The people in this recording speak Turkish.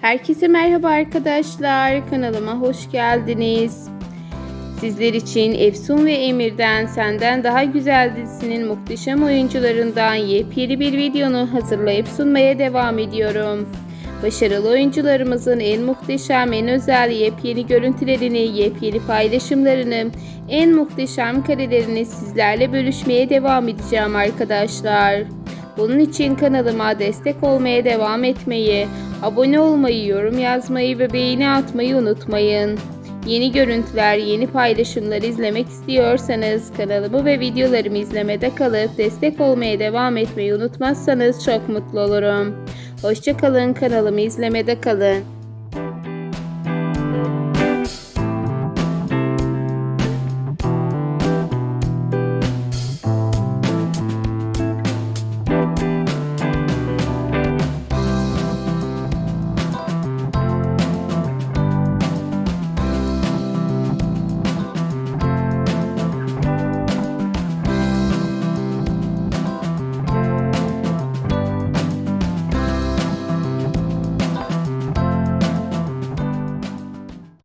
Herkese merhaba arkadaşlar. Kanalıma hoş geldiniz. Sizler için Efsun ve Emir'den Senden Daha Güzel dizisinin muhteşem oyuncularından yepyeni bir videonu hazırlayıp sunmaya devam ediyorum. Başarılı oyuncularımızın en muhteşem, en özel yepyeni görüntülerini, yepyeni paylaşımlarını, en muhteşem karelerini sizlerle bölüşmeye devam edeceğim arkadaşlar. Bunun için kanalıma destek olmaya devam etmeyi, abone olmayı, yorum yazmayı ve beğeni atmayı unutmayın. Yeni görüntüler, yeni paylaşımlar izlemek istiyorsanız kanalımı ve videolarımı izlemede kalıp destek olmaya devam etmeyi unutmazsanız çok mutlu olurum. Hoşçakalın kanalımı izlemede kalın.